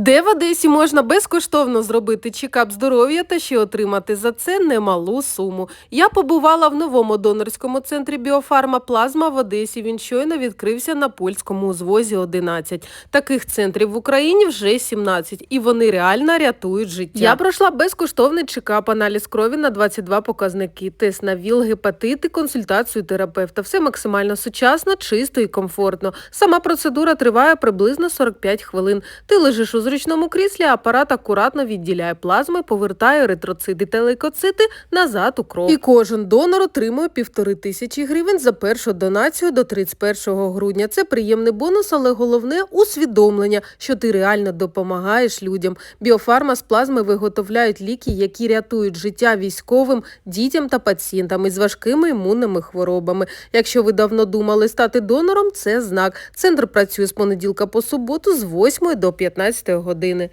Де в Одесі можна безкоштовно зробити чекап здоров'я та ще отримати за це немалу суму. Я побувала в новому донорському центрі Біофарма Плазма в Одесі. Він щойно відкрився на польському узвозі 11. Таких центрів в Україні вже 17, і вони реально рятують життя. Я пройшла безкоштовний чекап, аналіз крові на 22 показники, тест на ВІЛ, гепатити, консультацію терапевта. Все максимально сучасно, чисто і комфортно. Сама процедура триває приблизно 45 хвилин. Ти лежиш у зручному кріслі, апарат акуратно відділяє плазми, повертає еритроцити та лейкоцити назад у кров. І кожен донор отримує півтори тисячі гривень за першу донацію до 31 грудня. Це приємний бонус, але головне усвідомлення, що ти реально допомагаєш людям. Біофарма з плазми виготовляють ліки, які рятують життя військовим, дітям та пацієнтам із важкими імунними хворобами. Якщо ви давно думали стати донором, це знак. Центр працює з понеділка по суботу з 8 до 15 години.